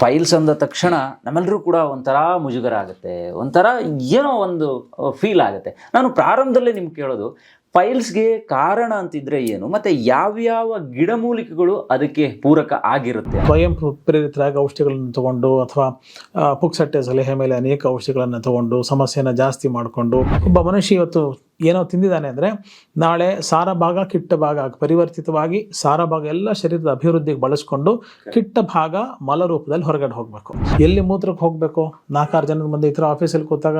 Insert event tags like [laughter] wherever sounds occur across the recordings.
Files ಅಂದ ತಕ್ಷಣ ನಮ್ಮೆಲ್ಲರೂ ಕೂಡ ಒಂಥರ ಮುಜುಗರ ಆಗುತ್ತೆ ಒಂಥರ ಏನೋ ಒಂದು ಫೀಲ್ ಆಗುತ್ತೆ. ನಾನು ಪ್ರಾರಂಭದಲ್ಲೇ ನಿಮ್ಗೆ ಕೇಳೋದು ಫೈಲ್ಸ್ಗೆ ಕಾರಣ ಅಂತಿದ್ರೆ ಏನು? ಮತ್ತೆ ಯಾವ್ಯಾವ ಗಿಡಮೂಲಿಕೆಗಳು ಅದಕ್ಕೆ ಪೂರಕ ಆಗಿರುತ್ತೆ? ಸ್ವಯಂ ಪ್ರೇರಿತರಾಗಿ ಔಷಧಿಗಳನ್ನು ತಗೊಂಡು ಅಥವಾ ಪುಕ್ಸಟ್ಟೆ ಸಲಹೆ ಮೇಲೆ ಅನೇಕ ಔಷಧಿಗಳನ್ನು ತಗೊಂಡು ಸಮಸ್ಯೆನ ಜಾಸ್ತಿ ಮಾಡಿಕೊಂಡು, ಒಬ್ಬ ಮನುಷ್ಯ ಇವತ್ತು ಏನೋ ತಿಂದಿದ್ದಾನೆ ಅಂದರೆ ನಾಳೆ ಸಾರ ಭಾಗ ಕಿಟ್ಟ ಭಾಗ ಪರಿವರ್ತಿತವಾಗಿ ಸಾರ ಭಾಗ ಎಲ್ಲ ಶರೀರದ ಅಭಿವೃದ್ಧಿಗೆ ಬಳಸ್ಕೊಂಡು ಕಿಟ್ಟ ಭಾಗ ಮಲ ರೂಪದಲ್ಲಿ ಹೊರಗಡೆ ಹೋಗಬೇಕು. ಎಲ್ಲಿ ಮೂತ್ರಕ್ಕೆ ಹೋಗಬೇಕು? ನಾಲ್ಕಾರು ಜನದ ಮುಂದೆ ಈ ಥರ ಆಫೀಸಲ್ಲಿ ಕೂತಾಗ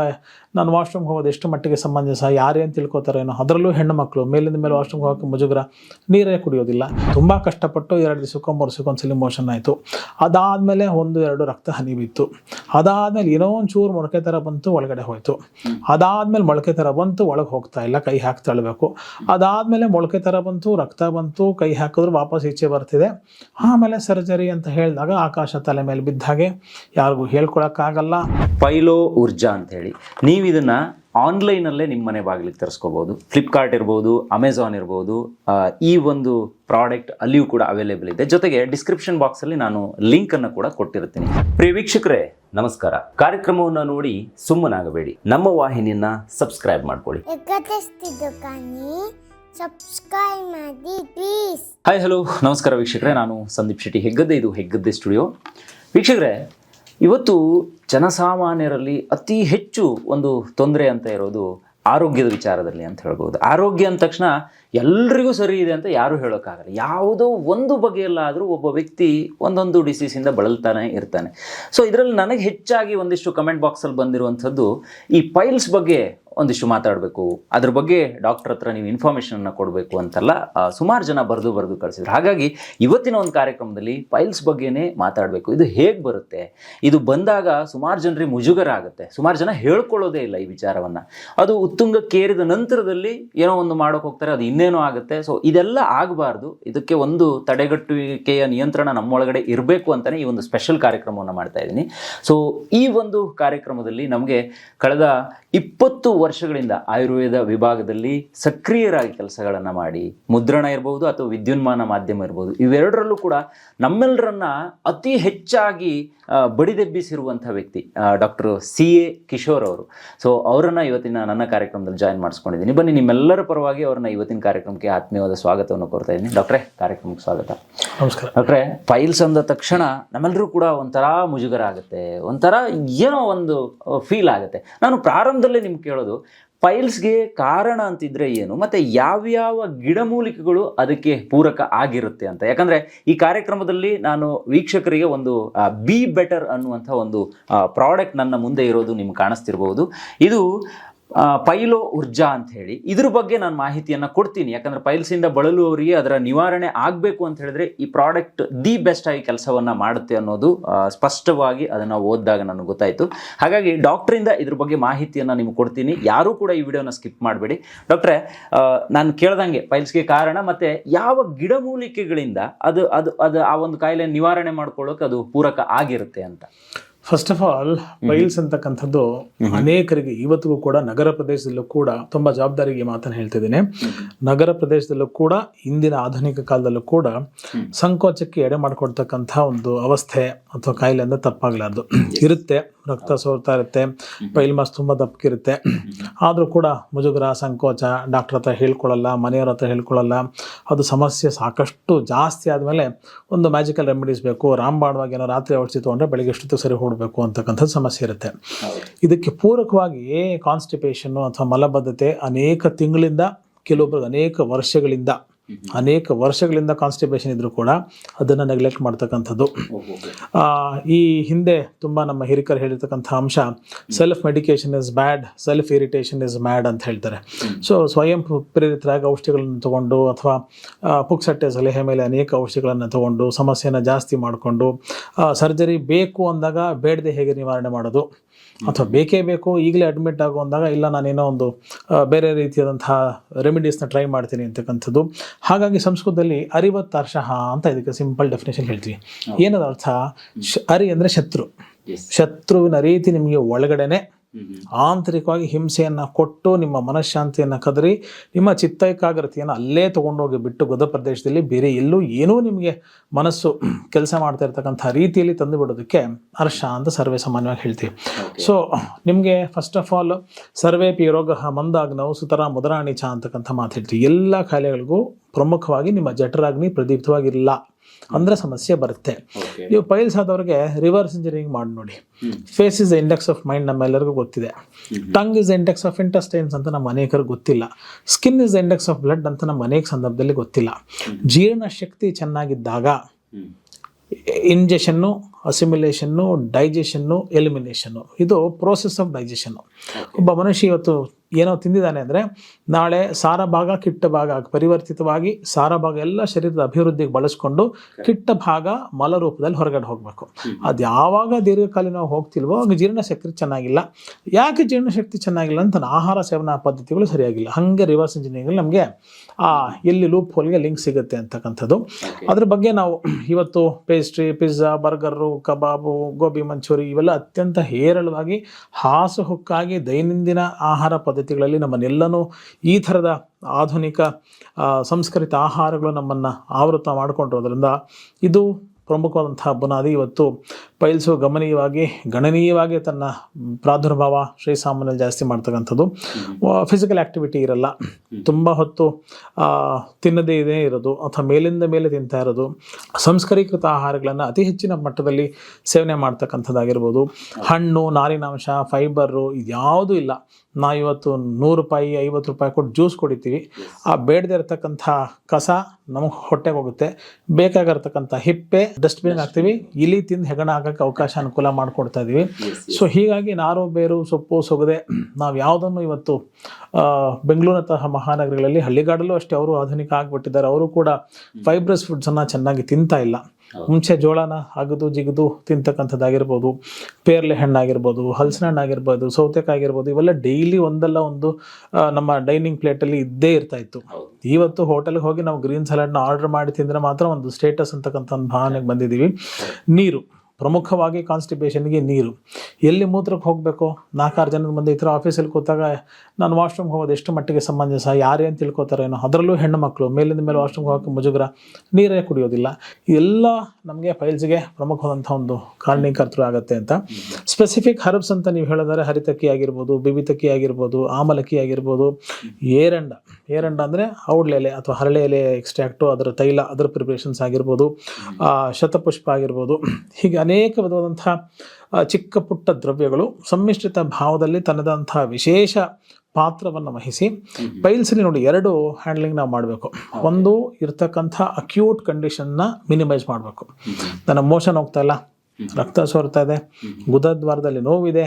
ನಾನು ವಾಶ್ರೂಮ್ ಹೋಗೋದು ಎಷ್ಟು ಮಟ್ಟಿಗೆ ಸಮಂಜಸ ಯಾರೇನು ತಿಳ್ಕೊತಾರೇನೋ ಅದರಲ್ಲೂ ಹೆಣ್ಣು ಮಕ್ಕಳು ಮೇಲಿಂದ ಮೇಲೆ ವಾಶ್ರೂಮ್ ಹೋಗೋಕೆ ಮುಜುಗರ ನೀರೇ ಕುಡಿಯೋದಿಲ್ಲ. ತುಂಬ ಕಷ್ಟಪಟ್ಟು ಎರಡು ದಿವಸಕ್ಕೂ ಮೂರು ಸಿಕ್ಕೊಂದ್ಸಲಿ ಮೋಷನ್ ಆಯಿತು. ಅದಾದಮೇಲೆ ಒಂದು ಎರಡು ರಕ್ತ ಹನಿ ಬಿತ್ತು. ಅದಾದಮೇಲೆ ಏನೋ ಒಂಚೂರು ಮೊಳಕೆ ಥರ ಬಂತು ಒಳಗಡೆ ಹೋಯಿತು. ಅದಾದಮೇಲೆ ಮೊಳಕೆ ಥರ ಬಂತು ಒಳಗೆ ಹೋಗ್ತಾ ಇಲ್ಲ, ಕೈ ಹಾಕಿ ತಳ್ಳಬೇಕು ಅದಾದಮೇಲೆ ಮೊಳಕೆ ಥರ ಬಂತು, ರಕ್ತ ಬಂತು, ಕೈ ಹಾಕಿದ್ರು ವಾಪಸ್ ಈಚೆ ಬರ್ತಿದೆ. ಆಮೇಲೆ ಸರ್ಜರಿ ಅಂತ ಹೇಳಿದಾಗ ಆಕಾಶ ತಲೆ ಮೇಲೆ ಬಿದ್ದ ಹಾಗೆ ಯಾರಿಗೂ ಹೇಳ್ಕೊಳಕ್ಕಾಗಲ್ಲ. ಪೈಲೋ ಊರ್ಜಾ ಅಂತ ಹೇಳಿ. ನೀವು ಇದನ್ನ ಆನ್ಲೈನಲ್ಲೇ ನಿಮ್ಮ ಮನೆ ಬಾಗಿಲಿಗೆ ತರಿಸ್ಕೋಬೋದು. ಫ್ಲಿಪ್ಕಾರ್ಟ್ ಇರ್ಬೋದು ಅಮೆಝಾನ್ ಇರ್ಬೋದು ಈ ಒಂದು ಪ್ರಾಡಕ್ಟ್ ಅಲ್ಲಿಯೂ ಕೂಡ ಅವೈಲೇಬಲ್ ಇದೆ. ಜೊತೆಗೆ ಡಿಸ್ಕ್ರಿಪ್ಷನ್ ಬಾಕ್ಸಲ್ಲಿ ನಾನು ಲಿಂಕ್ ಅನ್ನು ಕೂಡ ಕೊಟ್ಟಿರ್ತೀನಿ. ಪ್ರಿಯ ವೀಕ್ಷಕರೇ ನಮಸ್ಕಾರ. ಕಾರ್ಯಕ್ರಮವನ್ನು ನೋಡಿ ಸುಮ್ಮನಾಗಬೇಡಿ. ನಮ್ಮ ವಾಹಿನಿಯನ್ನ ಸಬ್ಸ್ಕ್ರೈಬ್ ಮಾಡ್ಕೊಳ್ಳಿ. ಸಬ್ಸ್ಕ್ರೈಬ್ ಮಾಡಿ ಪ್ಲೀಸ್ ಹಾಯ್ ಹಲೋ ನಮಸ್ಕಾರ ವೀಕ್ಷಕರೇ ನಾನು ಸಂದೀಪ್ ಶೆಟ್ಟಿ ಹೆಗ್ಗದ್ದೆ ಇದು ಹೆಗ್ಗದ್ದೆ ಸ್ಟುಡಿಯೋ ವೀಕ್ಷಕರೇ ಇವತ್ತು ಜನಸಾಮಾನ್ಯರಲ್ಲಿ ಅತಿ ಹೆಚ್ಚು ಒಂದು ತೊಂದರೆ ಅಂತ ಇರೋದು ಆರೋಗ್ಯದ ವಿಚಾರದಲ್ಲಿ ಅಂತ ಹೇಳ್ಬೋದು. ಆರೋಗ್ಯ ಅಂದ ತಕ್ಷಣ ಎಲ್ರಿಗೂ ಸರಿ ಇದೆ ಅಂತ ಯಾರೂ ಹೇಳೋಕ್ಕಾಗಲ್ಲ. ಯಾವುದೋ ಒಂದು ಬಗೆಯಲ್ಲಾದರೂ ಒಬ್ಬ ವ್ಯಕ್ತಿ ಒಂದೊಂದು ಡಿಸೀಸಿಂದ ಬಳಲ್ತಾನೆ ಇರ್ತಾನೆ. ಸೊ ಇದರಲ್ಲಿ ನನಗೆ ಹೆಚ್ಚಾಗಿ ಒಂದಿಷ್ಟು ಕಮೆಂಟ್ ಬಾಕ್ಸಲ್ಲಿ ಬಂದಿರುವಂಥದ್ದು ಈ ಪೈಲ್ಸ್ ಬಗ್ಗೆ ಒಂದಿಷ್ಟು ಮಾತಾಡಬೇಕು. ಅದ್ರ ಬಗ್ಗೆ ಡಾಕ್ಟರ್ ಹತ್ರ ನೀವು ಇನ್ಫಾರ್ಮೇಷನನ್ನು ಕೊಡಬೇಕು ಅಂತೆಲ್ಲ ಸುಮಾರು ಜನ ಬರೆದು ಬರೆದು ಕಳಿಸಿದ್ರು. ಹಾಗಾಗಿ ಇವತ್ತಿನ ಒಂದು ಕಾರ್ಯಕ್ರಮದಲ್ಲಿ ಪೈಲ್ಸ್ ಬಗ್ಗೆನೇ ಮಾತಾಡಬೇಕು. ಇದು ಹೇಗೆ ಬರುತ್ತೆ? ಇದು ಬಂದಾಗ ಸುಮಾರು ಜನರಿಗೆ ಮುಜುಗರ ಆಗುತ್ತೆ ಸುಮಾರು ಜನ ಹೇಳ್ಕೊಳ್ಳೋದೇ ಇಲ್ಲ ಈ ವಿಚಾರವನ್ನು. ಅದು ಉತ್ತುಂಗಕ್ಕೇರಿದ ನಂತರದಲ್ಲಿ ಏನೋ ಒಂದು ಮಾಡೋಕೆ ಹೋಗ್ತಾರೆ, ಅದು ಇನ್ನೇನೋ ಆಗುತ್ತೆ. ಸೊ ಇದೆಲ್ಲ ಆಗಬಾರ್ದು. ಇದಕ್ಕೆ ಒಂದು ತಡೆಗಟ್ಟುವಿಕೆಯ ನಿಯಂತ್ರಣ ನಮ್ಮೊಳಗಡೆ ಇರಬೇಕು ಅಂತಲೇ ಈ ಒಂದು ಸ್ಪೆಷಲ್ ಕಾರ್ಯಕ್ರಮವನ್ನು ಮಾಡ್ತಾ ಇದ್ದೀನಿ. ಸೊ ಈ ಒಂದು ಕಾರ್ಯಕ್ರಮದಲ್ಲಿ ನಮಗೆ ಕಳೆದ ಇಪ್ಪತ್ತು ವರ್ಷಗಳಿಂದ ಆಯುರ್ವೇದ ವಿಭಾಗದಲ್ಲಿ ಸಕ್ರಿಯರಾಗಿ ಕೆಲಸಗಳನ್ನು ಮಾಡಿ, ಮುದ್ರಣ ಇರ್ಬೋದು ಅಥವಾ ವಿದ್ಯುನ್ಮಾನ ಮಾಧ್ಯಮ ಇರ್ಬೋದು, ಇವೆರಡರಲ್ಲೂ ಕೂಡ ನಮ್ಮೆಲ್ಲರನ್ನ ಅತಿ ಹೆಚ್ಚಾಗಿ ಬಡಿದೆಬ್ಬಿಸಿರುವಂಥ ವ್ಯಕ್ತಿ ಡಾಕ್ಟರ್ ಸಿ ಎ ಕಿಶೋರ್ ಅವರು. ಸೊ ಅವರನ್ನು ಇವತ್ತಿನ ನನ್ನ ಕಾರ್ಯಕ್ರಮದಲ್ಲಿ ಜಾಯಿನ್ ಮಾಡಿಸ್ಕೊಂಡಿದ್ದೀನಿ. ಬನ್ನಿ, ನಿಮ್ಮೆಲ್ಲರ ಪರವಾಗಿ ಅವ್ರನ್ನ ಇವತ್ತಿನ ಕಾರ್ಯಕ್ರಮಕ್ಕೆ ಆತ್ಮೀಯವಾದ ಸ್ವಾಗತವನ್ನು ಕೋರ್ತಾ ಇದ್ದೀನಿ. ಡಾಕ್ಟ್ರೇ ಕಾರ್ಯಕ್ರಮಕ್ಕೆ ಸ್ವಾಗತ. ನಮಸ್ಕಾರ. ಡಾಕ್ಟ್ರೆ ಫೈಲ್ಸ್ ಅಂದ ತಕ್ಷಣ ನಮ್ಮೆಲ್ಲರೂ ಕೂಡ ಒಂಥರ ಮುಜುಗರ ಆಗುತ್ತೆ ಒಂಥರ ಏನೋ ಒಂದು ಫೀಲ್ ಆಗುತ್ತೆ. ನಾನು ಪ್ರಾರಂಭದಲ್ಲೇ ನಿಮ್ಗೆ ಕೇಳೋದು ಫೈಲ್ಸ್ಗೆ ಕಾರಣ ಅಂತಿದ್ರೆ ಏನು? ಮತ್ತೆ ಯಾವ್ಯಾವ ಗಿಡಮೂಲಿಕೆಗಳು ಅದಕ್ಕೆ ಪೂರಕ ಆಗಿರುತ್ತೆ ಅಂತ? ಯಾಕಂದ್ರೆ ಈ ಕಾರ್ಯಕ್ರಮದಲ್ಲಿ ನಾನು ವೀಕ್ಷಕರಿಗೆ ಒಂದು ಬಿ ಬೆಟರ್ ಅನ್ನುವಂಥ ಒಂದು ಪ್ರಾಡಕ್ಟ್ ನನ್ನ ಮುಂದೆ ಇರೋದು ನಿಮ್ಗೆ ಕಾಣಿಸ್ತಿರ್ಬೋದು. ಇದು ಪೈಲೋ ಉರ್ಜಾ ಅಂತ ಹೇಳಿ. ಇದ್ರ ಬಗ್ಗೆ ನಾನು ಮಾಹಿತಿಯನ್ನು ಕೊಡ್ತೀನಿ. ಯಾಕಂದ್ರೆ ಪೈಲ್ಸಿಂದ ಬಳಲುವವರಿಗೆ ಅದರ ನಿವಾರಣೆ ಆಗಬೇಕು ಅಂತ ಹೇಳಿದ್ರೆ ಈ ಪ್ರಾಡಕ್ಟ್ ದಿ ಬೆಸ್ಟ್ ಆಗಿ ಕೆಲಸವನ್ನ ಮಾಡುತ್ತೆ ಅನ್ನೋದು ಸ್ಪಷ್ಟವಾಗಿ ಅದನ್ನು ಓದಿದಾಗ ನನಗೆ ಗೊತ್ತಾಯಿತು. ಹಾಗಾಗಿ ಡಾಕ್ಟ್ರಿಂದ ಇದ್ರ ಬಗ್ಗೆ ಮಾಹಿತಿಯನ್ನು ನಿಮ್ಗೆ ಕೊಡ್ತೀನಿ. ಯಾರೂ ಕೂಡ ಈ ವಿಡಿಯೋನ ಸ್ಕಿಪ್ ಮಾಡಬೇಡಿ. ಡಾಕ್ಟ್ರೆ ನಾನು ಕೇಳ್ದಂಗೆ ಪೈಲ್ಸ್ಗೆ ಕಾರಣ ಮತ್ತೆ ಯಾವ ಗಿಡಮೂಲಿಕೆಗಳಿಂದ ಅದು ಅದು ಅದು ಆ ಒಂದು ಕಾಯಿಲೆ ನಿವಾರಣೆ ಮಾಡ್ಕೊಳ್ಳೋಕೆ ಅದು ಪೂರಕ ಆಗಿರುತ್ತೆ ಅಂತ. ಫಸ್ಟ್ ಆಫ್ ಆಲ್ ಬೈಲ್ಸ್ ಅಂತಕ್ಕಂಥದ್ದು ಅನೇಕರಿಗೆ ಇವತ್ತಿಗೂ ಕೂಡ ನಗರ ಪ್ರದೇಶದಲ್ಲೂ ಕೂಡ ತುಂಬಾ ಜವಾಬ್ದಾರಿಗೆ ಮಾತನ್ನು ಹೇಳ್ತಿದ್ದೀನಿ. ನಗರ ಪ್ರದೇಶದಲ್ಲೂ ಕೂಡ ಇಂದಿನ ಆಧುನಿಕ ಕಾಲದಲ್ಲೂ ಕೂಡ ಸಂಕೋಚಕ್ಕೆ ಎಡೆ ಮಾಡಿಕೊಡ್ತಕ್ಕಂಥ ಒಂದು ಅವಸ್ಥೆ ಅಥವಾ ಕಾಯಿಲೆ ಅಂದ್ರೆ ತಪ್ಪಾಗ್ಲಾರ್ದು. ಇರುತ್ತೆ. ರಕ್ತ ಸೋರ್ತಾ ಇರುತ್ತೆ ಪೈಲ್ ಮಾಸ್ ತುಂಬಾ ದಪ್ಪಕಿರುತ್ತೆ ಆದರೂ ಕೂಡ ಮುಜುಗರ ಸಂಕೋಚ ಡಾಕ್ಟರ್ ಹತ್ರ ಹೇಳ್ಕೊಳ್ಳಲ್ಲ ಮನೆಯವ್ರ ಹತ್ರ ಹೇಳ್ಕೊಳ್ಳಲ್ಲ ಅದು ಸಮಸ್ಯೆ ಸಾಕಷ್ಟು ಜಾಸ್ತಿ ಆದಮೇಲೆ ಒಂದು ಮ್ಯಾಜಿಕಲ್ ರೆಮಿಡೀಸ್ ಬೇಕು. ರಾಮಬಾಣವಾಗಿ ಏನೋ ರಾತ್ರಿ ಔಷಧಿ ತೊಗೊಂಡ್ರೆ ಬೆಳಿಗ್ಗೆ ಎಷ್ಟೊತ್ತಿಗೆ ಸರಿ ಹೊಡಬೇಕು ಅಂತಕ್ಕಂಥದ್ದು ಸಮಸ್ಯೆ ಇರುತ್ತೆ. ಇದಕ್ಕೆ ಪೂರಕವಾಗಿ ಕಾನ್ಸ್ಟಿಪೇಷನ್ನು ಅಥವಾ ಮಲಬದ್ಧತೆ ಅನೇಕ ತಿಂಗಳಿಂದ ಕೆಲವೊಬ್ಬರಿಗೆ ಅನೇಕ ವರ್ಷಗಳಿಂದ ಅನೇಕ ವರ್ಷಗಳಿಂದ ಕಾನ್ಸ್ಟಿಪೇಷನ್ ಇದ್ದರೂ ಕೂಡ ಅದನ್ನು ನೆಗ್ಲೆಕ್ಟ್ ಮಾಡ್ತಕ್ಕಂಥದ್ದು. ಆ, ಈ ಹಿಂದೆ ತುಂಬ ನಮ್ಮ ಹಿರಿಕರು ಹೇಳಿರ್ತಕ್ಕಂಥ ಅಂಶ self medication is bad self irritation is mad ಅಂತ ಹೇಳ್ತಾರೆ. ಸೊ ಸ್ವಯಂ ಪ್ರೇರಿತರಾಗಿ ಔಷಧಿಗಳನ್ನು ತಗೊಂಡು ಅಥವಾ ಪುಕ್ಸಟ್ಟೆ ಸಲಹೆ ಮೇಲೆ ಅನೇಕ ಔಷಧಿಗಳನ್ನು ತಗೊಂಡು ಸಮಸ್ಯೆನ ಜಾಸ್ತಿ ಮಾಡಿಕೊಂಡು ಸರ್ಜರಿ ಬೇಕು ಅಂದಾಗ ಬೇಡದೆ ಹೇಗೆ ನಿವಾರಣೆ ಮಾಡೋದು? ಅಥವಾ ಬೇಕೇ ಬೇಕು ಈಗಲೇ ಅಡ್ಮಿಟ್ ಆಗುವಂದಾಗ ಇಲ್ಲ ನಾನೇನೋ ಒಂದು ಬೇರೆ ರೀತಿಯಾದಂತಹ ರೆಮಿಡೀಸ್ನ ಟ್ರೈ ಮಾಡ್ತೀನಿ ಅಂತಕ್ಕಂಥದ್ದು. ಹಾಗಾಗಿ ಸಂಸ್ಕೃತದಲ್ಲಿ ಅರಿವತ್ತರ್ಷಃ ಅಂತ ಇದಕ್ಕೆ ಸಿಂಪಲ್ ಡೆಫಿನೇಷನ್ ಹೇಳ್ತೀವಿ. ಏನದ ಅರ್ಥ? ಶ- ಅರಿ ಅಂದರೆ ಶತ್ರು. ಶತ್ರುವಿನ ರೀತಿ ನಿಮಗೆ ಒಳಗಡೆನೆ ಆಂತರಿಕವಾಗಿ ಹಿಂಸೆಯನ್ನು ಕೊಟ್ಟು ನಿಮ್ಮ ಮನಃಶಾಂತಿಯನ್ನು ಕದರಿ ನಿಮ್ಮ ಚಿತ್ತ ಏಕಾಗ್ರತೆಯನ್ನು ಅಲ್ಲೇ ತೊಗೊಂಡೋಗಿ ಬಿಟ್ಟು ಗದ ಪ್ರದೇಶದಲ್ಲಿ ಬೇರೆ ಎಲ್ಲೂ ಏನೂ ನಿಮಗೆ ಮನಸ್ಸು [clears throat] ಕೆಲಸ ಮಾಡ್ತಾ ಇರ್ತಕ್ಕಂಥ ರೀತಿಯಲ್ಲಿ ತಂದು ಬಿಡೋದಕ್ಕೆ ಹರ್ಷ ಅಂತ ಸರ್ವೇ ಸಾಮಾನ್ಯವಾಗಿ ಹೇಳ್ತೀವಿ. ಸೊ ನಿಮಗೆ ಫಸ್ಟ್ ಆಫ್ ಆಲ್ ಸರ್ವೇ ಪಿ ರೋಗ ಮಂದಾಗ್ನವು ಸುತರ ಮುದರಾಣಿ ಚ ಅಂತಕ್ಕಂಥ ಮಾತು ಹೇಳ್ತೀವಿ. ಎಲ್ಲ ಕಾಯಿಲೆಗಳಿಗೂ ಪ್ರಮುಖವಾಗಿ ನಿಮ್ಮ ಜಠರಾಗ್ನಿ ಪ್ರದೀಪ್ತವಾಗಿಲ್ಲ. ಅಂದ್ರೆ ಸಮಸ್ಯೆ ಬರುತ್ತೆ. ನೀವು ಪೈಲ್ಸ್ ಆದವ್ರಿಗೆ ರಿವರ್ಸ್ ಇಂಜಿನಿಯರಿಂಗ್ ಮಾಡಿ ನೋಡಿ. Face is index of mind ನಮ್ಮೆಲ್ಲರಿಗೂ ಗೊತ್ತಿದೆ. Tongue is index of intestines ಅಂತ ನಮ್ಮ ಅನೇಕರು ಗೊತ್ತಿಲ್ಲ. Skin is index of blood ಅಂತ ನಮ್ಮ ಅನೇಕ ಸಂದರ್ಭದಲ್ಲಿ ಗೊತ್ತಿಲ್ಲ. ಜೀರ್ಣ ಶಕ್ತಿ ಚೆನ್ನಾಗಿದ್ದಾಗ ಇಂಜೆಷನ್ನು ಅಸಿಮ್ಯುಲೇಷನ್ನು ಡೈಜೆಷನ್ನು ಎಲಿಮಿನೇಷನ್ನು ಇದು ಪ್ರೋಸೆಸ್ ಆಫ್ ಡೈಜೆಷನ್ನು ಒಬ್ಬ ಮನುಷ್ಯ ಇವತ್ತು ಏನೋ ತಿಂದಿದ್ದಾನೆ ಅಂದರೆ ನಾಳೆ ಸಾರ ಭಾಗ ಕಿಟ್ಟ ಭಾಗ ಪರಿವರ್ತಿತವಾಗಿ ಸಾರ ಭಾಗ ಎಲ್ಲ ಶರೀರದ ಅಭಿವೃದ್ಧಿಗೆ ಬಳಸ್ಕೊಂಡು ಕಿಟ್ಟ ಭಾಗ ಮಲ ರೂಪದಲ್ಲಿ ಹೊರಗಡೆ ಹೋಗಬೇಕು. ಅದು ಯಾವಾಗ ದೀರ್ಘಕಾಲ ನಾವು ಹೋಗ್ತಿಲ್ವೋ ಆಗ ಜೀರ್ಣಶಕ್ತಿ ಚೆನ್ನಾಗಿಲ್ಲ. ಯಾಕೆ ಜೀರ್ಣಶಕ್ತಿ ಚೆನ್ನಾಗಿಲ್ಲ ಅಂತ ಆಹಾರ ಸೇವನಾ ಪದ್ಧತಿಗಳು ಸರಿಯಾಗಿಲ್ಲ. ಹಾಗೆ ರಿವರ್ಸ್ ಇಂಜಿನಿಯರಿಂಗ್ ನಮಗೆ ಆ ಎಲ್ಲಿ ಲೂಪ್ ಹೋಲ್ಗೆ ಲಿಂಕ್ ಸಿಗುತ್ತೆ ಅಂತಕ್ಕಂಥದ್ದು. ಅದ್ರ ಬಗ್ಗೆ ನಾವು ಇವತ್ತು ಪೇಸ್ಟ್ರಿ ಪಿಜ್ಜಾ ಬರ್ಗರು ಕಬಾಬು ಗೋಬಿ ಮಂಚೂರಿ ಇವೆಲ್ಲ ಅತ್ಯಂತ ಹೇರಳವಾಗಿ ಹಾಸುಹುಕ್ಕಾಗಿ ದೈನಂದಿನ ಆಹಾರ ಪದ್ಧತಿಗಳಲ್ಲಿ ನಮ್ಮನ್ನೆಲ್ಲನೂ ಈ ಥರದ ಆಧುನಿಕ ಸಂಸ್ಕೃತ ಆಹಾರಗಳು ನಮ್ಮನ್ನು ಆವೃತ ಮಾಡಿಕೊಂಡಿರೋದ್ರಿಂದ ಇದು ಪ್ರಮುಖವಾದಂಥ ಬುನಾದಿ. ಇವತ್ತು ಪೈಲ್ಸು ಗಮನೀಯವಾಗಿ ಗಣನೀಯವಾಗಿ ತನ್ನ ಪ್ರಾದುರ್ಭಾವ ಶ್ರೀಸಾಮಾನ್ಯಲ್ಲಿ ಜಾಸ್ತಿ ಮಾಡ್ತಕ್ಕಂಥದ್ದು. ಫಿಸಿಕಲ್ ಆ್ಯಕ್ಟಿವಿಟಿ ಇರಲ್ಲ. ತುಂಬ ಹೊತ್ತು ತಿನ್ನದೇ ಇದೇ ಇರೋದು ಅಥವಾ ಮೇಲಿಂದ ಮೇಲೆ ತಿಂತಾ ಇರೋದು ಸಂಸ್ಕರೀಕೃತ ಆಹಾರಗಳನ್ನು ಅತಿ ಹೆಚ್ಚಿನ ಮಟ್ಟದಲ್ಲಿ ಸೇವನೆ ಮಾಡ್ತಕ್ಕಂಥದ್ದಾಗಿರ್ಬೋದು. ಹಣ್ಣು ನಾರಿನಾಂಶ ಫೈಬರು ಇದ್ಯಾವುದೂ ಇಲ್ಲ. ನಾ ಇವತ್ತು ನೂರು ರೂಪಾಯಿ ಐವತ್ತು ರೂಪಾಯಿ ಕೊಟ್ಟು ಜ್ಯೂಸ್ ಕುಡಿತೀವಿ. ಆ ಬೇಡದೆ ಇರತಕ್ಕಂಥ ಕಸ ನಮಗೆ ಹೊಟ್ಟೆಗೆ ಹೋಗುತ್ತೆ. ಬೇಕಾಗಿರ್ತಕ್ಕಂಥ ಹಿಪ್ಪೆ ಡಸ್ಟ್ಬಿನ್ ಹಾಕ್ತೀವಿ. ಇಲಿ ತಿಂದು ಹೆಗಣ ಹಾಕಕ್ಕೆ ಅವಕಾಶ ಅನುಕೂಲ ಮಾಡಿಕೊಡ್ತಾ ಇದ್ದೀವಿ ಸೊ ಹೀಗಾಗಿ ನಾರು ಬೇರು ಸೊಪ್ಪು ಸೊಗದೆ ನಾವು ಯಾವುದನ್ನು ಇವತ್ತು ಬೆಂಗಳೂರಿನಂತಹ ಮಹಾನಗರಗಳಲ್ಲಿ ಹಳ್ಳಿಗಾಡಲ್ಲೂ ಅಷ್ಟೇ ಅವರು ಆಧುನಿಕ ಆಗಿಬಿಟ್ಟಿದ್ದಾರೆ. ಅವರು ಕೂಡ ಫೈಬ್ರಸ್ ಫುಡ್ಸನ್ನು ಚೆನ್ನಾಗಿ ತಿಂತಾ ಇಲ್ಲ. ಮುಂಚೆ ಜೋಳನ ಅಗದು ಜಿಗಿದು ತಿಂತಕ್ಕಂಥದ್ದಾಗಿರ್ಬೋದು ಪೇರ್ಲೆ ಹಣ್ಣಾಗಿರ್ಬೋದು ಹಲಸಿನ ಹಣ್ಣಾಗಿರ್ಬೋದು ಸೌತೆಕಾಯಿ ಆಗಿರ್ಬೋದು ಇವೆಲ್ಲ ಡೈಲಿ ಒಂದಲ್ಲ ಒಂದು ನಮ್ಮ ಡೈನಿಂಗ್ ಪ್ಲೇಟಲ್ಲಿ ಇದ್ದೇ ಇರ್ತಾ ಇತ್ತು. ಇವತ್ತು ಹೋಟೆಲ್ಗೆ ಹೋಗಿ ನಾವು ಗ್ರೀನ್ ಸಲಾಡ್ನ ಆರ್ಡರ್ ಮಾಡಿ ತಿಂದರೆ ಮಾತ್ರ ಒಂದು ಸ್ಟೇಟಸ್ ಅಂತಕ್ಕಂಥ ಒಂದು ಭಾವನೆಗೆ ಬಂದಿದ್ದೀವಿ. ನೀರು. ಪ್ರಮುಖವಾಗಿ ಕಾನ್ಸ್ಟಿಪೇಷನ್ಗೆ ನೀರು. ಎಲ್ಲಿ ಮೂತ್ರಕ್ಕೆ ಹೋಗಬೇಕು, ನಾಲ್ಕಾರು ಜನರ ಮುಂದೆ ಈ ಆಫೀಸಲ್ಲಿ ಕೂತಾಗ, ನಾನು ವಾಶ್ರೂಮ್ಗೆ ಹೋಗೋದು ಎಷ್ಟು ಮಟ್ಟಿಗೆ ಸಂಬಂಧಿಸ ಯಾರೇ ಅಂತ ತಿಳ್ಕೊತಾರೇನೋ ಅದರಲ್ಲೂ ಹೆಣ್ಣು ಮಕ್ಕಳು ಮೇಲಿಂದ ಮೇಲೆ ವಾಶ್ರೂಮ್ಗೆ ಹೋಗೋಕ್ಕೆ ಮುಜುಗರ, ನೀರೇ ಕುಡಿಯೋದಿಲ್ಲ. ಎಲ್ಲ ನಮಗೆ ಫೈಲ್ಸ್ಗೆ ಪ್ರಮುಖವಾದಂಥ ಒಂದು ಕಾರಣೀಕರ್ತರು ಆಗುತ್ತೆ ಅಂತ. ಸ್ಪೆಸಿಫಿಕ್ ಹರ್ಬ್ಸ್ ಅಂತ ನೀವು ಹೇಳಿದರೆ ಹರಿತಕ್ಕಿ ಆಗಿರ್ಬೋದು, ಬಿಬಿತಕ್ಕಿ ಆಗಿರ್ಬೋದು, ಆಮಲಕ್ಕಿ ಆಗಿರ್ಬೋದು ಏರಂಡ ಏರಂಡ ಅಂದರೆ ಔಡ್ಲೆಲೆ ಅಥವಾ ಹರಳೆ ಎಲೆ ಎಕ್ಸ್ಟ್ರಾಕ್ಟು ಅದರ ತೈಲ, ಅದರ ಪ್ರಿಪ್ರೇಷನ್ಸ್ ಆಗಿರ್ಬೋದು ಶತಪುಷ್ಪ ಆಗಿರ್ಬೋದು. ಹೀಗೆ ಅನೇಕ ವಿಧವಾದಂಥ ಚಿಕ್ಕ ಪುಟ್ಟ ದ್ರವ್ಯಗಳು ಸಮ್ಮಿಶ್ರಿತ ಭಾವದಲ್ಲಿ ತನ್ನದಂತಹ ವಿಶೇಷ ಪಾತ್ರವನ್ನು ವಹಿಸಿ ಪೈಲ್ಸಲ್ಲಿ ನೋಡಿ ಎರಡು ಹ್ಯಾಂಡ್ಲಿಂಗ್ ನಾವು ಮಾಡಬೇಕು. ಒಂದು ಇರ್ತಕ್ಕಂಥ ಅಕ್ಯೂಟ್ ಕಂಡೀಷನ್ನ ಮಿನಿಮೈಸ್ ಮಾಡಬೇಕು. ನನ್ನ ಮೋಷನ್ ಹೋಗ್ತಾ ಇಲ್ಲ ರಕ್ತ ಸೋರ್ತಾ ಇದೆ ಗುದದ್ವಾರದಲ್ಲಿ ನೋವಿದೆ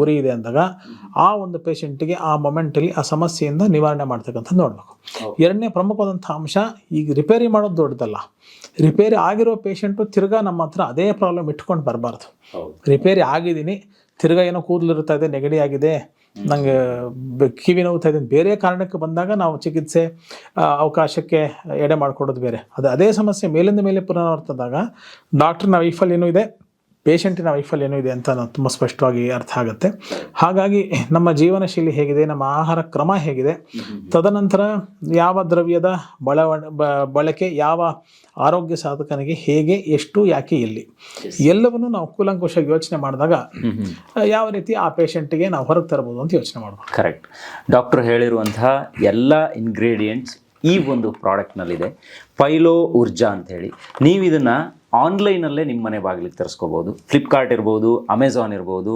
ಉರಿ ಇದೆ ಅಂದಾಗ ಆ ಒಂದು ಪೇಷೆಂಟಿಗೆ ಆ ಮೊಮೆಂಟಲ್ಲಿ ಆ ಸಮಸ್ಯೆಯಿಂದ ನಿವಾರಣೆ ಮಾಡ್ತಕ್ಕಂಥ ನೋಡಬೇಕು. ಎರಡನೇ ಪ್ರಮುಖವಾದಂಥ ಅಂಶ ಈಗ ರಿಪೇರಿ ಮಾಡೋದು ದೊಡ್ಡದಲ್ಲ. ರಿಪೇರಿ ಆಗಿರೋ ಪೇಷೆಂಟು ತಿರ್ಗಾ ನಮ್ಮ ಹತ್ರ ಅದೇ ಪ್ರಾಬ್ಲಮ್ ಇಟ್ಕೊಂಡು ಬರಬಾರ್ದು. ರಿಪೇರಿ ಆಗಿದ್ದೀನಿ ತಿರ್ಗಾ ಏನೋ ಕೂದಲು ಇರ್ತಾ ಇದೆ ನೆಗಡಿ ಆಗಿದೆ ನಂಗೆ ಕಿವಿ ನೋವುತ್ತಾ ಇದೆ ಬೇರೆ ಕಾರಣಕ್ಕೆ ಬಂದಾಗ ನಾವು ಚಿಕಿತ್ಸೆ ಅವಕಾಶಕ್ಕೆ ಎಡೆ ಮಾಡಿಕೊಡೋದು ಬೇರೆ. ಅದು ಅದೇ ಸಮಸ್ಯೆ ಮೇಲಿಂದ ಮೇಲೆ ಪುನರಾವರ್ತದಾಗ ಡಾಕ್ಟ್ರಿನ ವೈಫಲ್ಯನೂ ಇದೆ. ಪೇಷಂಟಿನ ವೈಫಲ್ಯನೂ ಇದೆ ಅಂತ ನಾವು ತುಂಬ ಸ್ಪಷ್ಟವಾಗಿ ಅರ್ಥ ಆಗುತ್ತೆ. ಹಾಗಾಗಿ ನಮ್ಮ ಜೀವನ ಶೈಲಿ ಹೇಗಿದೆ ನಮ್ಮ ಆಹಾರ ಕ್ರಮ ಹೇಗಿದೆ. ತದನಂತರ ಯಾವ ದ್ರವ್ಯದ ಬಳವ ಬ- ಬಳಕೆ ಯಾವ ಆರೋಗ್ಯ ಸಾಧಕನಿಗೆ ಹೇಗೆ ಎಷ್ಟು ಯಾಕೆ ಎಲ್ಲಿ ಎಲ್ಲವನ್ನು ನಾವು ಕೂಲಂಕುಷವಾಗಿ ಯೋಚನೆ ಮಾಡಿದಾಗ ಯಾವ ರೀತಿ ಆ ಪೇಷಂಟಿಗೆ ನಾವು ಹೊರಗೆ ತರಬಹುದು ಅಂತ ಯೋಚನೆ ಮಾಡ್ಬೋದು. ಕರೆಕ್ಟ್. ಡಾಕ್ಟರ್ ಹೇಳಿರುವಂತಹ ಎಲ್ಲ ಇಂಗ್ರೀಡಿಯೆಂಟ್ಸ್ ಈ ಒಂದು ಪ್ರಾಡಕ್ಟ್ನಲ್ಲಿದೆ. ಪೈಲೋ ಊರ್ಜಾ ಅಂತ ಹೇಳಿ ನೀವು ಇದನ್ನು ಆನ್ಲೈನಲ್ಲೇ ನಿಮ್ಮ ಮನೆ ಬಾಗಿಲಿಗೆ ತರಿಸ್ಕೋಬೋದು. ಫ್ಲಿಪ್ಕಾರ್ಟ್ ಇರ್ಬೋದು ಅಮೆಝಾನ್ ಇರ್ಬೋದು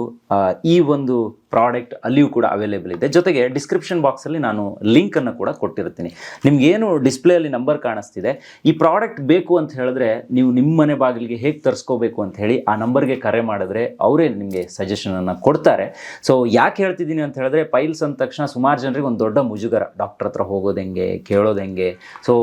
ಈ ಒಂದು ಪ್ರಾಡಕ್ಟ್ ಅಲ್ಲಿಯೂ ಕೂಡ ಅವೈಲೇಬಲ್ ಇದೆ. ಜೊತೆಗೆ ಡಿಸ್ಕ್ರಿಪ್ಷನ್ ಬಾಕ್ಸಲ್ಲಿ ನಾನು ಲಿಂಕನ್ನು ಕೂಡ ಕೊಟ್ಟಿರ್ತೀನಿ. ನಿಮಗೇನು ಡಿಸ್ಪ್ಲೇಯಲ್ಲಿ ನಂಬರ್ ಕಾಣಿಸ್ತಿದೆ? ಈ ಪ್ರಾಡಕ್ಟ್ ಬೇಕು ಅಂತ ಹೇಳಿದ್ರೆ ನೀವು ನಿಮ್ಮ ಮನೆ ಬಾಗಿಲಿಗೆ ಹೇಗೆ ತರಿಸ್ಕೋಬೇಕು ಅಂತ ಹೇಳಿ ಆ ನಂಬರ್ಗೆ ಕರೆ ಮಾಡಿದ್ರೆ ಅವರೇ ನಿಮಗೆ ಸಜೆಷನನ್ನು ಕೊಡ್ತಾರೆ. ಸೊ ಯಾಕೆ ಹೇಳ್ತಿದ್ದೀನಿ ಅಂತ ಹೇಳಿದ್ರೆ ಪೈಲ್ಸ್ ಅಂದ ತಕ್ಷಣ ಸುಮಾರು ಜನರಿಗೆ ಒಂದು ದೊಡ್ಡ ಮುಜುಗರ. ಡಾಕ್ಟರ್ ಹತ್ರ ಹೋಗೋದು ಹೆಂಗೆ? ಕೇಳೋದು ಹೆಂಗೆ? ಸೊ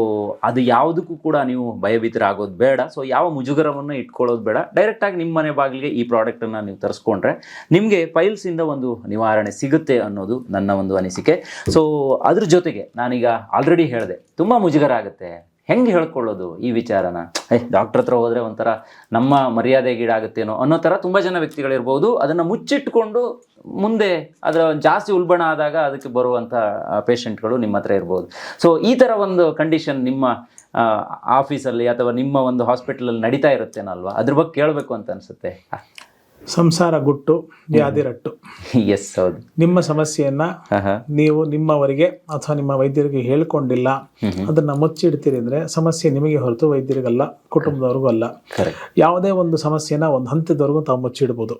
ಅದು ಯಾವುದಕ್ಕೂ ಕೂಡ ನೀವು ಭಯಭೀತರಾಗೋದು ಬೇಡ. ಸೊ ಯಾವ ಮುಜುಗರವನ್ನು ಇಟ್ಕೊಳ್ಳೋದು ಬೇಡ. ಡೈರೆಕ್ಟಾಗಿ ನಿಮ್ಮ ಮನೆ ಬಾಗಿಲಿಗೆ ಈ ಪ್ರಾಡಕ್ಟನ್ನು ನೀವು ತರಿಸ್ಕೊಂಡ್ರೆ ನಿಮಗೆ ಪೈಲ್ಸಿಂದ ಒಂದು ನಿವಾರಣೆ ಸಿಗುತ್ತೆ ಅನ್ನೋದು ನನ್ನ ಒಂದು ಅನಿಸಿಕೆ. ಸೊ ಅದ್ರ ಜೊತೆಗೆ ನಾನೀಗ ಆಲ್ರೆಡಿ ಹೇಳಿದೆ, ತುಂಬ ಮುಜುಗರ ಆಗುತ್ತೆ ಹೆಂಗೆ ಹೇಳ್ಕೊಳ್ಳೋದು ಈ ವಿಚಾರನ? ಏ ಡಾಕ್ಟರ್ ಹತ್ರ ಹೋದರೆ ಒಂಥರ ನಮ್ಮ ಮರ್ಯಾದೆಗೀಡಾಗುತ್ತೇನೋ ಅನ್ನೋ ಥರ ತುಂಬ ಜನ ವ್ಯಕ್ತಿಗಳಿರ್ಬೋದು. ಅದನ್ನು ಮುಚ್ಚಿಟ್ಕೊಂಡು ಮುಂದೆ ಅದರ ಜಾಸ್ತಿ ಉಲ್ಬಣ ಆದಾಗ ಅದಕ್ಕೆ ಬರುವಂಥ ಪೇಷಂಟ್ಗಳು ನಿಮ್ಮ ಹತ್ರ ಇರ್ಬೋದು. ಸೊ ಈ ಥರ ಒಂದು ಕಂಡೀಷನ್ ನಿಮ್ಮ ಆಫೀಸಲ್ಲಿ ಅಥವಾ ನಿಮ್ಮ ಒಂದು ಹಾಸ್ಪಿಟಲಲ್ಲಿ ನಡೀತಾ ಇರುತ್ತೇನಲ್ವಾ? ಅದ್ರ ಬಗ್ಗೆ ಕೇಳಬೇಕು ಅಂತ ಅನಿಸುತ್ತೆ. ಸಂಸಾರ ಗುಟ್ಟು ವ್ಯಾಧಿರಟ್ಟು ಎಸ್ ಹೌದು. ನಿಮ್ಮ ಸಮಸ್ಯೆಯನ್ನ ನೀವು ನಿಮ್ಮವರಿಗೆ ಅಥವಾ ನಿಮ್ಮ ವೈದ್ಯರಿಗೆ ಹೇಳ್ಕೊಂಡಿಲ್ಲ ಅದನ್ನ ಮುಚ್ಚಿಡ್ತೀರಿ ಅಂದ್ರೆ ಸಮಸ್ಯೆ ನಿಮಗೆ ಹೊರತು ವೈದ್ಯರಿಗಲ್ಲ ಕುಟುಂಬದವ್ರಿಗೂ ಅಲ್ಲ. ಯಾವುದೇ ಒಂದು ಸಮಸ್ಯೆನ ಒಂದು ಹಂತದವರೆಗೂ ತಾವು ಮುಚ್ಚಿಡ್ಬೋದು.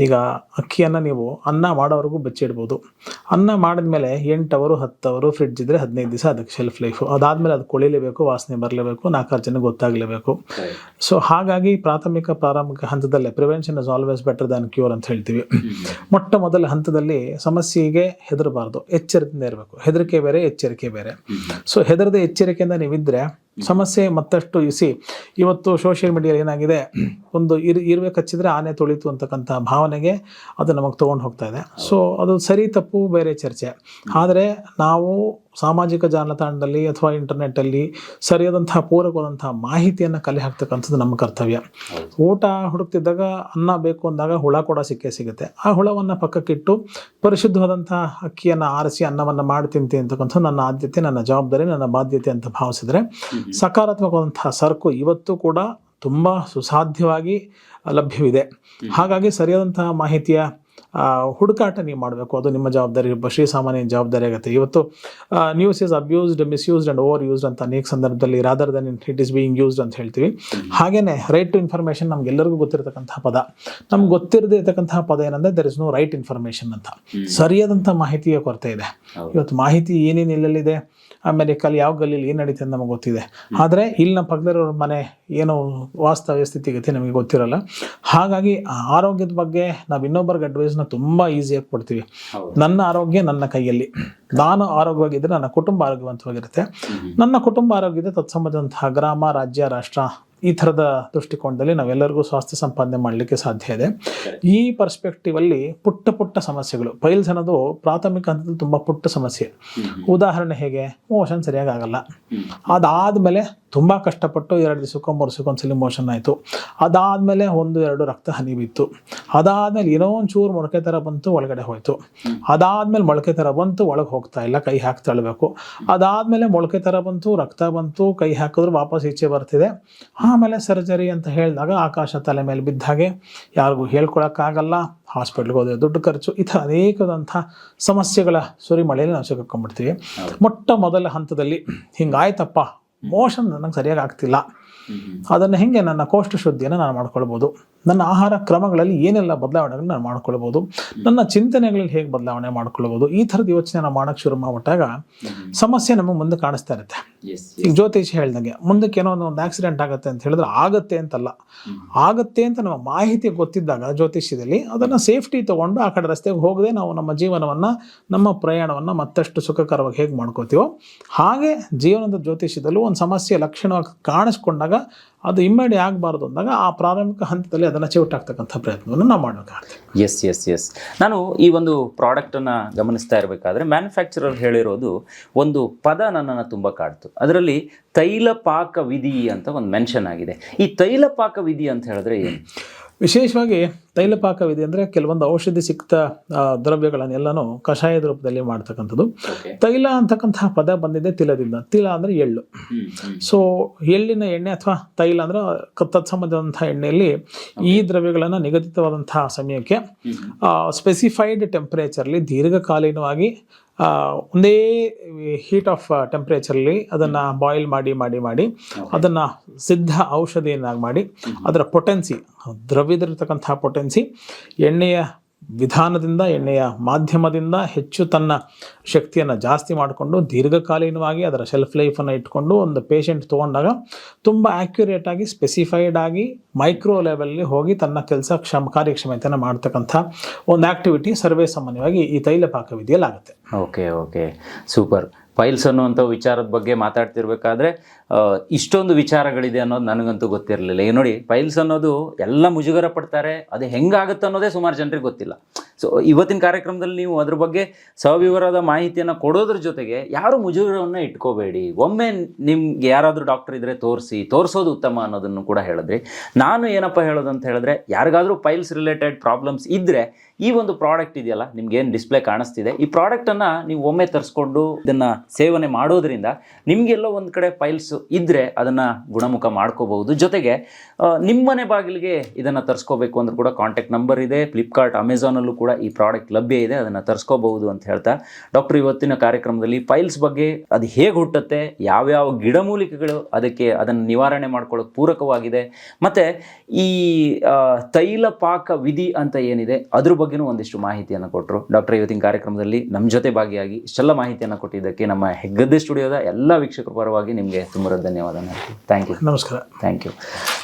ಈಗ ಅಕ್ಕಿಯನ್ನ ನೀವು ಅನ್ನ ಮಾಡೋವರೆಗೂ ಬಚ್ಚಿಡ್ಬೋದು. ಅನ್ನ ಮಾಡಿದ್ಮೇಲೆ ಎಂಟವರು ಹತ್ತವರು ಫ್ರಿಡ್ಜ್ ಇದ್ರೆ ಹದಿನೈದು ದಿವಸ ಅದಕ್ಕೆ ಶೆಲ್ಫ್ ಲೈಫ್ ಅದಾದ್ಮೇಲೆ ಅದು ಕೊಳಿಲೇಬೇಕು ವಾಸನೆ ಬರಲೇಬೇಕು ನಾಲ್ಕಾರು ಜನ ಗೊತ್ತಾಗಲೇಬೇಕು ಸೊ ಹಾಗಾಗಿ ಪ್ರಾಥಮಿಕ ಪ್ರಾರಂಭಿಕ ಹಂತದಲ್ಲೇ prevention is always better than cure ಅಂತ ಹೇಳ್ತೀವಿ. ಮೊಟ್ಟ ಮೊದಲ ಹಂತದಲ್ಲಿ ಸಮಸ್ಯೆಗೆ ಹೆದರಬಾರ್ದು. ಎಚ್ಚರಿಕೆಯಿಂದ ಇರಬೇಕು. ಹೆದರಿಕೆ ಬೇರೆ ಎಚ್ಚರಿಕೆ ಬೇರೆ. ಸೊ ಹೆದರದ ಎಚ್ಚರಿಕೆಯಿಂದ ನೀವಿದ್ರೆ ಸಮಸ್ಯೆ ಮತ್ತಷ್ಟು ಇಸಿ. ಇವತ್ತು ಸೋಷಿಯಲ್ ಮೀಡಿಯಾ ಏನಾಗಿದೆ? ಒಂದು ಇರ್ ಇರುವೆ ಕಚ್ಚಿದ್ರೆ ಆನೆ ತೊಳಿತು ಅಂತಕ್ಕಂಥ ಭಾವನೆಗೆ ಅದು ನಮಗೆ ತೊಗೊಂಡು ಹೋಗ್ತಾ ಇದೆ. ಸೊ ಅದು ಸರಿ ತಪ್ಪು ಬೇರೆ ಚರ್ಚೆ. ಆದರೆ ನಾವು ಸಾಮಾಜಿಕ ಜಾಲತಾಣದಲ್ಲಿ ಅಥವಾ ಇಂಟರ್ನೆಟ್ಟಲ್ಲಿ ಸರಿಯಾದಂತಹ ಪೂರಕವಾದಂತಹ ಮಾಹಿತಿಯನ್ನು ಕಲೆ ಹಾಕ್ತಕ್ಕಂಥದ್ದು ನಮ್ಮ ಕರ್ತವ್ಯ. ಊಟ ಹುಡುಕ್ತಿದ್ದಾಗ ಅನ್ನ ಬೇಕು ಅಂದಾಗ ಹುಳ ಕೂಡ ಸಿಕ್ಕೇ ಸಿಗುತ್ತೆ. ಆ ಹುಳವನ್ನು ಪಕ್ಕಕ್ಕಿಟ್ಟು ಪರಿಶುದ್ಧವಾದಂತಹ ಅಕ್ಕಿಯನ್ನು ಆರಿಸಿ ಅನ್ನವನ್ನು ಮಾಡಿ ತಿಂತೀನಿ ಅಂತಕ್ಕಂಥ ನನ್ನ ಆದ್ಯತೆ ನನ್ನ ಜವಾಬ್ದಾರಿ ನನ್ನ ಬಾಧ್ಯತೆ ಅಂತ ಭಾವಿಸಿದ್ರೆ ಸಕಾರಾತ್ಮಕವಾದಂತಹ ಸರಕು ಇವತ್ತು ಕೂಡ ತುಂಬ ಸುಸಾಧ್ಯವಾಗಿ ಲಭ್ಯವಿದೆ. ಹಾಗಾಗಿ ಸರಿಯಾದಂತಹ ಮಾಹಿತಿಯ ಹುಡುಕಾಟ ನೀವು ಮಾಡಬೇಕು. ಅದು ನಿಮ್ಮ ಜವಾಬ್ದಾರಿ. ಒಬ್ಬ ಶ್ರೀಸಾಮಾನ್ಯ ಜವಾಬ್ದಾರಿ ಆಗುತ್ತೆ. ಇವತ್ತು news is abused misused and over used ಅಂತ ಅನೇಕ ಸಂದರ್ಭದಲ್ಲಿ rather than it is being used ಅಂತ ಹೇಳ್ತೀವಿ. ಹಾಗೇನೆ ರೈಟ್ ಟು ಇನ್ಫಾರ್ಮೇಷನ್ ನಮ್ಗೆಲ್ಲರಿಗೂ ಗೊತ್ತಿರತಕ್ಕಂತಹ ಪದ. ನಮ್ಗೆ ಗೊತ್ತಿರದೇ ಇರತಕ್ಕಂತಹ ಪದ ಏನಂದ್ರೆ there is no right information ಅಂತ. ಸರಿಯಾದಂಥ ಮಾಹಿತಿಯ ಕೊರತೆ ಇದೆ. ಇವತ್ತು ಮಾಹಿತಿ ಏನೇನು ಆಮೇಲೆ ಅಮೆರಿಕಲ್ಲಿ ಯಾವ ಗಲ್ಲಿಲಿ ಏನು ನಡೀತದೆ ಅಂತ ನಮಗೆ ಗೊತ್ತಿದೆ. ಆದರೆ ಇಲ್ಲಿ ನಮ್ಮ ಪಕ್ಕದಲ್ಲಿರೋ ಮನೆ ಏನು ವಾಸ್ತವ್ಯ ಸ್ಥಿತಿಗತಿ ನಮಗೆ ಗೊತ್ತಿರಲ್ಲ. ಹಾಗಾಗಿ ಆರೋಗ್ಯದ ಬಗ್ಗೆ ನಾವು ಇನ್ನೊಬ್ಬರಿಗೆ ಅಡ್ವೈಸ್ನ ತುಂಬ ಈಸಿಯಾಗಿ ಕೊಡ್ತೀವಿ. ನನ್ನ ಆರೋಗ್ಯ ನನ್ನ ಕೈಯಲ್ಲಿ. ನಾನು ಆರೋಗ್ಯವಾಗಿದ್ದರೆ ನನ್ನ ಕುಟುಂಬ ಆರೋಗ್ಯವಂತವಾಗಿರುತ್ತೆ. ನನ್ನ ಕುಟುಂಬ ಆರೋಗ್ಯ ಇದೆ ತತ್ಸಂಬಂಧಂತಹ ಗ್ರಾಮ ರಾಜ್ಯ ರಾಷ್ಟ್ರ ಈ ಥರದ ದೃಷ್ಟಿಕೋನದಲ್ಲಿ ನಾವೆಲ್ಲರಿಗೂ ಸ್ವಾಸ್ಥ್ಯ ಸಂಪಾದನೆ ಮಾಡಲಿಕ್ಕೆ ಸಾಧ್ಯ ಇದೆ. ಈ ಪರ್ಸ್ಪೆಕ್ಟಿವ್ ಅಲ್ಲಿ ಪುಟ್ಟ ಪುಟ್ಟ ಸಮಸ್ಯೆಗಳು. ಪೈಲ್ಸ್ ಅನ್ನೋದು ಪ್ರಾಥಮಿಕ ಹಂತದಲ್ಲಿ ತುಂಬ ಪುಟ್ಟ ಸಮಸ್ಯೆ. ಉದಾಹರಣೆ ಹೇಗೆ? ಮೋಷನ್ ಸರಿಯಾಗಿ ಆಗಲ್ಲ. ಅದಾದಮೇಲೆ ತುಂಬ ಕಷ್ಟಪಟ್ಟು ಎರಡು ದಿವಸಕ್ಕೊ ಮೂರು ದಿವಸಕ್ಕೊಂದ್ಸಲಿ ಮೋಷನ್ ಆಯಿತು. ಅದಾದಮೇಲೆ ಒಂದು ಎರಡು ರಕ್ತ ಹನಿ ಬಿತ್ತು. ಅದಾದಮೇಲೆ ಏನೋ ಒಂದು ಚೂರು ಮೊಳಕೆ ಥರ ಬಂತು ಒಳಗಡೆ ಹೋಯಿತು. ಅದಾದಮೇಲೆ ಮೊಳಕೆ ಥರ ಬಂತು ಒಳಗೆ ಹೋಗ್ತಾ ಇಲ್ಲ ಕೈ ಹಾಕಿ ತಳ್ಳಬೇಕು ಅದಾದಮೇಲೆ ಮೊಳಕೆ ಥರ ಬಂತು ರಕ್ತ ಬಂತು ಕೈ ಹಾಕಿದ್ರು ವಾಪಸ್ ಈಚೆ ಬರ್ತಿದೆ. ಆಮೇಲೆ ಸರ್ಜರಿ ಅಂತ ಹೇಳಿದಾಗ ಆಕಾಶ ತಲೆ ಮೇಲೆ ಬಿದ್ದ ಹಾಗೆ ಯಾರಿಗೂ ಹೇಳ್ಕೊಳಕ್ಕಾಗಲ್ಲ ಹಾಸ್ಪಿಟ್ಲ್ಗೆ ಹೋದ್ರೆ ದುಡ್ಡು ಖರ್ಚು. ಈ ಥರ ಅನೇಕದಂಥ ಸಮಸ್ಯೆಗಳ ಸುರಿಮಳೆಯಲ್ಲಿ ನಾವು ಸಿಕ್ಕಾಕೊಂಡ್ಬಿಡ್ತೀವಿ. ಮೊಟ್ಟ ಮೊದಲ ಹಂತದಲ್ಲಿ ಹಿಂಗಾಯ್ತಪ್ಪ. ಮೋಷನ್ ನನಗೆ ಸರಿಯಾಗಿ ಆಗ್ತಿಲ್ಲ. ಅದನ್ನು ಹೆಂಗೆ ನನ್ನ ಕೋಷ್ಠ ಶುದ್ಧಿಯನ್ನು ನಾನು ಮಾಡ್ಕೊಳ್ಬೋದು? ನನ್ನ ಆಹಾರ ಕ್ರಮಗಳಲ್ಲಿ ಏನೆಲ್ಲ ಬದಲಾವಣೆಗಳನ್ನ ನಾನು ಮಾಡ್ಕೊಳ್ಬೋದು? ನನ್ನ ಚಿಂತನೆಗಳಲ್ಲಿ ಹೇಗೆ ಬದಲಾವಣೆ ಮಾಡ್ಕೊಳ್ಬೋದು? ಈ ಥರದ ಯೋಚನೆ ನಾವು ಮಾಡೋಕ್ಕೆ ಶುರು ಮಾಡಿಬಿಟ್ಟಾಗ ಸಮಸ್ಯೆ ನಮಗೆ ಮುಂದೆ ಕಾಣಿಸ್ತಾ ಇರುತ್ತೆ. ಈಗ ಜ್ಯೋತಿಷ್ ಹೇಳ್ದಂಗೆ ಮುಂದಕ್ಕೆ ಏನೋ ಒಂದು ಆಕ್ಸಿಡೆಂಟ್ ಆಗುತ್ತೆ ಅಂತ ಹೇಳಿದ್ರೆ ಆಗತ್ತೆ ಅಂತಲ್ಲ. ಆಗತ್ತೆ ಅಂತ ನಮ್ಮ ಮಾಹಿತಿ ಗೊತ್ತಿದ್ದಾಗ ಜ್ಯೋತಿಷ್ಯದಲ್ಲಿ ಅದನ್ನು ಸೇಫ್ಟಿ ತಗೊಂಡು ಆ ಕಡೆ ರಸ್ತೆಗೆ ಹೋಗದೆ ನಾವು ನಮ್ಮ ಜೀವನವನ್ನು ನಮ್ಮ ಪ್ರಯಾಣವನ್ನು ಮತ್ತಷ್ಟು ಸುಖಕರವಾಗಿ ಹೇಗೆ ಮಾಡ್ಕೋತೀವೋ ಹಾಗೆ ಜೀವನದ ಜ್ಯೋತಿಷ್ಯದಲ್ಲೂ ಒಂದು ಸಮಸ್ಯೆ ಲಕ್ಷಣವಾಗಿ ಕಾಣಿಸ್ಕೊಂಡಾಗ ಅದು ಇಮ್ಮಡಿ ಆಗಬಾರ್ದು ಅಂದಾಗ ಆ ಪ್ರಾರಂಭಿಕ ಹಂತದಲ್ಲಿ ಅದನ್ನು ಚೌಟಾಗ್ತಕ್ಕಂಥ ಪ್ರಯತ್ನವನ್ನು ನಾವು ಮಾಡಬೇಕಾಗ್ತದೆ. ಎಸ್ ಎಸ್ ಎಸ್ ನಾನು ಈ ಒಂದು ಪ್ರಾಡಕ್ಟನ್ನು ಗಮನಿಸ್ತಾ ಇರಬೇಕಾದ್ರೆ ಮ್ಯಾನುಫ್ಯಾಕ್ಚರರ್ ಹೇಳಿರೋದು ಒಂದು ಪದ ನನ್ನನ್ನು ತುಂಬ ಕಾಡ್ತು. ಅದರಲ್ಲಿ ತೈಲ ಪಾಕ ವಿಧಿ ಅಂತ ಒಂದು ಮೆನ್ಷನ್ ಆಗಿದೆ. ಈ ತೈಲ ಪಾಕ ವಿಧಿ ಅಂತ ಹೇಳಿದ್ರೆ ಏನು? ವಿಶೇಷವಾಗಿ ತೈಲ ಪಾಕವಿದೆ ಅಂದರೆ ಕೆಲವೊಂದು ಔಷಧಿ ಸಿಕ್ತ ದ್ರವ್ಯಗಳನ್ನೆಲ್ಲನೂ ಕಷಾಯದ ರೂಪದಲ್ಲಿ ಮಾಡ್ತಕ್ಕಂಥದ್ದು. ತೈಲ ಅಂತಕ್ಕಂತಹ ಪದ ಬಂದಿದೆ ತಿಲದಿಂದ. ತಿಲ ಅಂದರೆ ಎಳ್ಳು. ಸೊ ಎಳ್ಳಿನ ಎಣ್ಣೆ ಅಥವಾ ತೈಲ ಅಂದ್ರೆ ತತ್ಸಂಬಂಧದಂತಹ ಎಣ್ಣೆಯಲ್ಲಿ ಈ ದ್ರವ್ಯಗಳನ್ನು ನಿಗದಿತವಾದಂತಹ ಸಮಯಕ್ಕೆ ಸ್ಪೆಸಿಫೈಡ್ ಟೆಂಪರೇಚರ್ಲಿ ದೀರ್ಘಕಾಲೀನವಾಗಿ ಒಂದೇ ಹೀಟ್ ಆಫ್ ಟೆಂಪ್ರೇಚರಲ್ಲಿ ಅದನ್ನು ಬಾಯ್ಲ್ ಮಾಡಿ ಮಾಡಿ ಮಾಡಿ ಅದನ್ನು ಸಿದ್ಧ ಔಷಧಿಯನ್ನಾಗಿ ಮಾಡಿ ಅದರ ಪೊಟೆನ್ಸಿ ದ್ರವ್ಯದಿರ್ತಕ್ಕಂಥ ಪೊಟೆನ್ಸಿ ಎಣ್ಣೆಯ ವಿಧಾನದಿಂದ, ಎಣ್ಣೆಯ ಮಾಧ್ಯಮದಿಂದ ಹೆಚ್ಚು ತನ್ನ ಶಕ್ತಿಯನ್ನು ಜಾಸ್ತಿ ಮಾಡಿಕೊಂಡು, ದೀರ್ಘಕಾಲೀನವಾಗಿ ಅದರ ಶೆಲ್ಫ್ ಲೈಫನ್ನು ಇಟ್ಕೊಂಡು ಒಂದು ಪೇಷಂಟ್ ತೊಗೊಂಡಾಗ ತುಂಬ ಆ್ಯಕ್ಯುರೇಟಾಗಿ ಸ್ಪೆಸಿಫೈಡ್ ಆಗಿ ಮೈಕ್ರೋ ಲೆವೆಲ್ಲಿ ಹೋಗಿ ತನ್ನ ಕೆಲಸ ಕ್ಷಮ, ಕಾರ್ಯಕ್ಷಮತೆಯನ್ನು ಮಾಡ್ತಕ್ಕಂಥ ಒಂದು ಆ್ಯಕ್ಟಿವಿಟಿ ಸರ್ವೇ ಸಾಮಾನ್ಯವಾಗಿ ಈ ತೈಲ ಪಾಕವಿಧಿಯಲ್ಲಿ ಆಗುತ್ತೆ ಓಕೆ ಓಕೆ ಸೂಪರ್ ಫೈಲ್ಸ್ ಅನ್ನುವಂಥ ವಿಚಾರದ ಬಗ್ಗೆ ಮಾತಾಡ್ತಿರ್ಬೇಕಾದ್ರೆ ಇಷ್ಟೊಂದು ವಿಚಾರಗಳಿದೆ ಅನ್ನೋದು ನನಗಂತೂ ಗೊತ್ತಿರಲಿಲ್ಲ. ಈಗ ನೋಡಿ ಫೈಲ್ಸ್ ಅನ್ನೋದು ಎಲ್ಲ ಮುಜುಗರ ಪಡ್ತಾರೆ, ಅದು ಹೆಂಗಾಗುತ್ತೆ ಅನ್ನೋದೇ ಸುಮಾರು ಜನರಿಗೆ ಗೊತ್ತಿಲ್ಲ. ಸೊ ಇವತ್ತಿನ ಕಾರ್ಯಕ್ರಮದಲ್ಲಿ ನೀವು ಅದ್ರ ಬಗ್ಗೆ ಸವಿವರದ ಮಾಹಿತಿಯನ್ನು ಕೊಡೋದ್ರ ಜೊತೆಗೆ ಯಾರು ಮುಜುಗರವನ್ನು ಇಟ್ಕೋಬೇಡಿ? ಒಮ್ಮೆ ನಿಮ್ಗೆ ಯಾರಾದರೂ ಡಾಕ್ಟರ್ ಇದ್ರೆ ತೋರಿಸಿ, ತೋರಿಸೋದು ಉತ್ತಮ ಅನ್ನೋದನ್ನು ಕೂಡ ಹೇಳಿದ್ರಿ. ನಾನು ಏನಪ್ಪ ಹೇಳೋದು ಅಂತ ಹೇಳಿದ್ರೆ, ಯಾರಿಗಾದರೂ ಪೈಲ್ಸ್ ರಿಲೇಟೆಡ್ ಪ್ರಾಬ್ಲಮ್ಸ್ ಇದ್ದರೆ ಈ ಒಂದು ಪ್ರಾಡಕ್ಟ್ ಇದೆಯಲ್ಲ ನಿಮ್ಗೆ ಏನು ಡಿಸ್ಪ್ಲೇ ಕಾಣಿಸ್ತಿದೆ. ಈ ಪ್ರಾಡಕ್ಟನ್ನು ನೀವು ಒಮ್ಮೆ ತರಿಸ್ಕೊಂಡು ಇದನ್ನು ಸೇವನೆ ಮಾಡೋದ್ರಿಂದ ನಿಮಗೆಲ್ಲೋ ಒಂದು ಕಡೆ ಪೈಲ್ಸ್ ಇದ್ದರೆ ಅದನ್ನು ಗುಣಮುಖ ಮಾಡ್ಕೋಬಹುದು. ಜೊತೆಗೆ ನಿಮ್ಮನೆ ಬಾಗಿಲಿಗೆ ಇದನ್ನು ತರಿಸ್ಕೋಬೇಕು ಅಂದ್ರೂ ಕೂಡ ಕಾಂಟ್ಯಾಕ್ಟ್ ನಂಬರ್ ಇದೆ. ಫ್ಲಿಪ್ಕಾರ್ಟ್ ಅಮೆಝಾನಲ್ಲೂ ಕೂಡ ಈ ಪ್ರಾಡಕ್ಟ್ ಲಭ್ಯ ಇದೆ ಅದನ್ನು ತರಿಸ್ಕೋಬಹುದು ಅಂತ ಹೇಳ್ತಾ ಡಾಕ್ಟರ್ ಇವತ್ತಿನ ಕಾರ್ಯಕ್ರಮದಲ್ಲಿ ಫೈಲ್ಸ್ ಬಗ್ಗೆ ಅದು ಹೇಗೆ ಹುಟ್ಟುತ್ತೆ ಯಾವ್ಯಾವ ಗಿಡಮೂಲಿಕೆಗಳು ಅದಕ್ಕೆ ಅದನ್ನು ನಿವಾರಣೆ ಮಾಡ್ಕೊಳ್ಳೋಕೆ ಪೂರಕವಾಗಿದೆ ಮತ್ತು ಈ ತೈಲ ಪಾಕ ವಿಧಿ ಅಂತ ಏನಿದೆ ಅದ್ರ ಬಗ್ಗೆನೂ ಒಂದಿಷ್ಟು ಮಾಹಿತಿಯನ್ನು ಕೊಟ್ಟರು ಡಾಕ್ಟರ್ ಇವತ್ತಿನ ಕಾರ್ಯಕ್ರಮದಲ್ಲಿ ನಮ್ಮ ಜೊತೆ ಭಾಗಿಯಾಗಿ ಇಷ್ಟೆಲ್ಲ ಮಾಹಿತಿಯನ್ನು ಕೊಟ್ಟಿದ್ದಕ್ಕೆ ನಮ್ಮ ಹೆಗ್ಗದ್ದೆ ಸ್ಟುಡಿಯೋದ ಎಲ್ಲ ವೀಕ್ಷಕರ ಪರವಾಗಿ ನಿಮಗೆ ತುಂಬ ಧನ್ಯವಾದ ಥ್ಯಾಂಕ್ ಯು ನಮಸ್ಕಾರ. ಥ್ಯಾಂಕ್ ಯು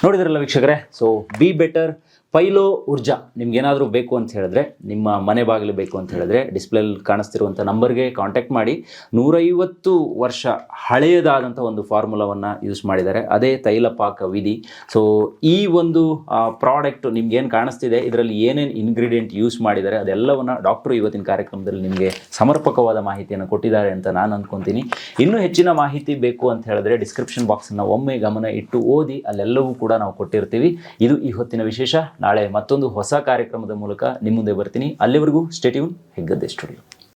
ನೋಡಿದ್ರಲ್ಲ ವೀಕ್ಷಕರೇ ಸೊ ಬಿ ಬೆಟರ್ ಪೈಲೋ ಊರ್ಜಾ, ನಿಮ್ಗೇನಾದರೂ ಬೇಕು ಅಂತ ಹೇಳಿದ್ರೆ, ನಿಮ್ಮ ಮನೆ ಬಾಗಿಲು ಬೇಕು ಅಂತ ಹೇಳಿದ್ರೆ ಡಿಸ್ಪ್ಲೇಲಿ ಕಾಣಿಸ್ತಿರುವಂಥ ನಂಬರ್ಗೆ ಕಾಂಟ್ಯಾಕ್ಟ್ ಮಾಡಿ. ನೂರೈವತ್ತು ವರ್ಷ ಹಳೆಯದಾದಂಥ ಒಂದು ಫಾರ್ಮುಲಾವನ್ನು ಯೂಸ್ ಮಾಡಿದ್ದಾರೆ. ಅದೇ ತೈಲ ಪಾಕ ವಿಧಿ. ಸೊ ಈ ಒಂದು ಪ್ರಾಡಕ್ಟ್ ನಿಮ್ಗೇನು ಕಾಣಿಸ್ತಿದೆ, ಇದರಲ್ಲಿ ಏನೇನು ಇಂಗ್ರೀಡಿಯೆಂಟ್ ಯೂಸ್ ಮಾಡಿದ್ದಾರೆ, ಅದೆಲ್ಲವನ್ನು ಡಾಕ್ಟ್ರು ಇವತ್ತಿನ ಕಾರ್ಯಕ್ರಮದಲ್ಲಿ ನಿಮಗೆ ಸಮರ್ಪಕವಾದ ಮಾಹಿತಿಯನ್ನು ಕೊಟ್ಟಿದ್ದಾರೆ ಅಂತ ನಾನು ಅಂದ್ಕೊತೀನಿ ಇನ್ನೂ ಹೆಚ್ಚಿನ ಮಾಹಿತಿ ಬೇಕು ಅಂತ ಹೇಳಿದ್ರೆ ಡಿಸ್ಕ್ರಿಪ್ಷನ್ ಬಾಕ್ಸನ್ನು ಒಮ್ಮೆ ಗಮನ ಇಟ್ಟು ಓದಿ, ಅಲ್ಲೆಲ್ಲವೂ ಕೂಡ ನಾವು ಕೊಟ್ಟಿರ್ತೀವಿ. ಇದು ಈ ಹೊತ್ತಿನ ವಿಶೇಷ. ನಾಳೆ ಮತ್ತೊಂದು ಹೊಸ ಕಾರ್ಯಕ್ರಮದ ಮೂಲಕ ನಿಮ್ಮ ಮುಂದೆ ಬರ್ತೀನಿ. ಅಲ್ಲಿವರೆಗೂ ಸ್ಟೇಟ್ಯೂನ್ ಹೆಗ್ಗದ್ದೆ ಸ್ಟುಡಿಯೋ